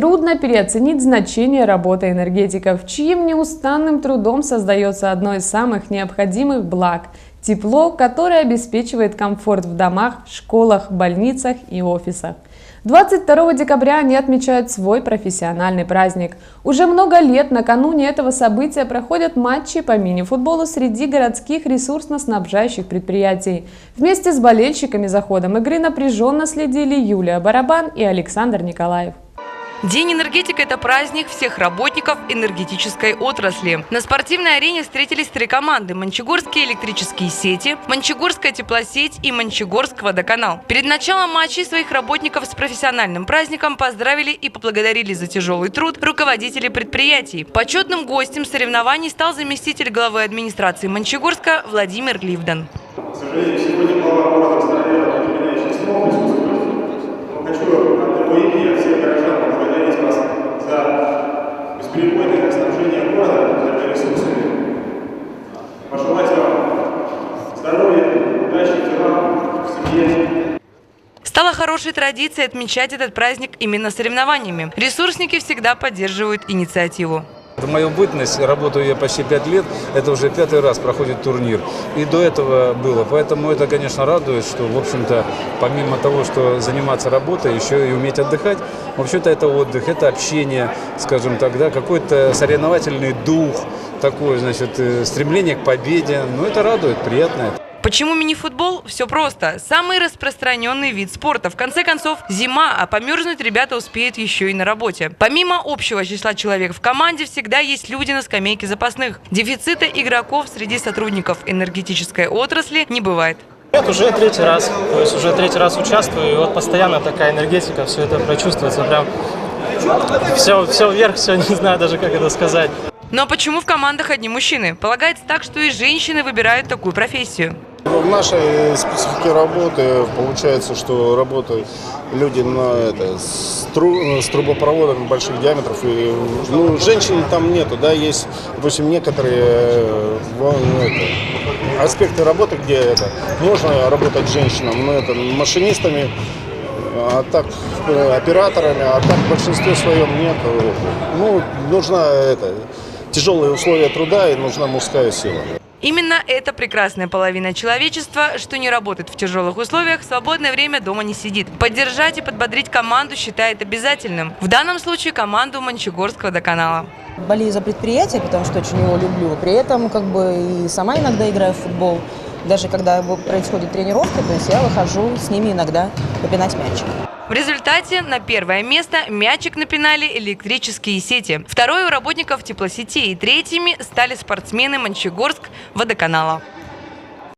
Трудно переоценить значение работы энергетиков, чьим неустанным трудом создается одно из самых необходимых благ – тепло, которое обеспечивает комфорт в домах, школах, больницах и офисах. 22 декабря они отмечают свой профессиональный праздник. Уже много лет накануне этого события проходят матчи по мини-футболу среди городских ресурсно-снабжающих предприятий. Вместе с болельщиками за ходом игры напряженно следили Юлия Барабан и Александр Николаев. День энергетика – это праздник всех работников энергетической отрасли. На спортивной арене встретились три команды – Мончегорские электрические сети, Мончегорская теплосеть и Мончегорск водоканал. Перед началом матчей своих работников с профессиональным праздником поздравили и поблагодарили за тяжелый труд руководители предприятий. Почетным гостем соревнований стал заместитель главы администрации Мончегорска Владимир Ливдан. К сожалению, сегодня глава города присутствовать. Но хочу от Стало хорошей традицией отмечать этот праздник именно соревнованиями. Ресурсники всегда поддерживают инициативу. В мою бытность, работаю я почти пять лет, это уже пятый раз проходит турнир. И до этого было. Поэтому это, конечно, радует, что, в общем-то, помимо того, что заниматься работой, еще и уметь отдыхать, в общем-то, это отдых, это общение, скажем так, да, какой-то соревновательный дух, такое, значит, э, стремление к победе. Ну, это радует, приятно. Почему мини-футбол? Все просто. Самый распространенный вид спорта. В конце концов, зима, а померзнуть ребята успеют еще и на работе. Помимо общего числа человек в команде, всегда есть люди на скамейке запасных. Дефицита игроков среди сотрудников энергетической отрасли не бывает. Нет, уже третий раз. То есть уже третий раз участвую, и вот постоянно такая энергетика, все это прочувствуется. Прям все, все вверх, все, не знаю даже, как это сказать. Но почему в командах одни мужчины? Полагается так, что и женщины выбирают такую профессию. В нашей специфике работы получается, что работают люди на это, с, тру- с трубопроводами больших диаметров. И, ну, женщин там нету, да, есть, допустим, некоторые э, ну, это, аспекты работы, где это, можно работать женщинам, но это машинистами, а так э, операторами, а так в большинстве своем нет. Ну, нужна это, тяжелые условия труда и нужна мужская сила. Именно эта прекрасная половина человечества, что не работает в тяжелых условиях, свободное время дома не сидит. Поддержать и подбодрить команду считает обязательным. В данном случае команду Мончегорского водоканала. болею за предприятие, потому что очень его люблю. При этом как бы и сама иногда играю в футбол. Даже когда происходит тренировка, то есть я выхожу с ними иногда попинать мячик. В результате на первое место мячик напинали электрические сети. Второе у работников теплосетей. Третьими стали спортсмены Мончегорск водоканала.